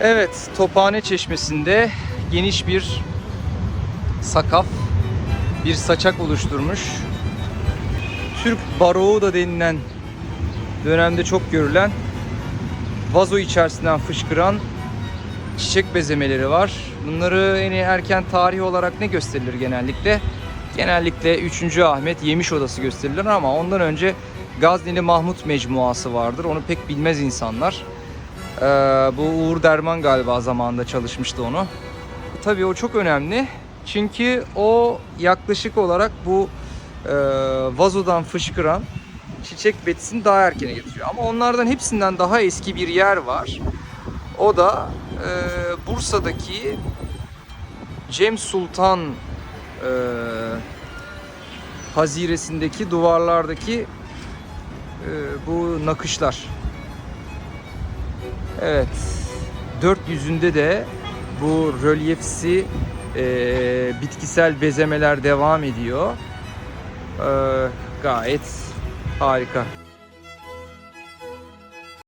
Evet, Tophane Çeşmesi'nde geniş bir sakaf, bir saçak oluşturmuş. Türk baroğu da denilen dönemde çok görülen vazo içerisinden fışkıran çiçek bezemeleri var. Bunları en erken tarih olarak ne gösterilir genellikle? Genellikle 3. Ahmet Yemiş Odası gösterilir ama ondan önce Gazneli Mahmut Mecmuası vardır. Onu pek bilmez insanlar. Ee, bu Uğur Derman galiba zamanında çalışmıştı onu. Tabii o çok önemli. Çünkü o yaklaşık olarak bu e, vazodan fışkıran çiçek betisini daha erkene getiriyor. Ama onlardan hepsinden daha eski bir yer var. O da e, Bursa'daki Cem Sultan e, haziresindeki duvarlardaki e, bu nakışlar. Evet. Dört yüzünde de bu rölyefsi e, bitkisel bezemeler devam ediyor. E, gayet harika.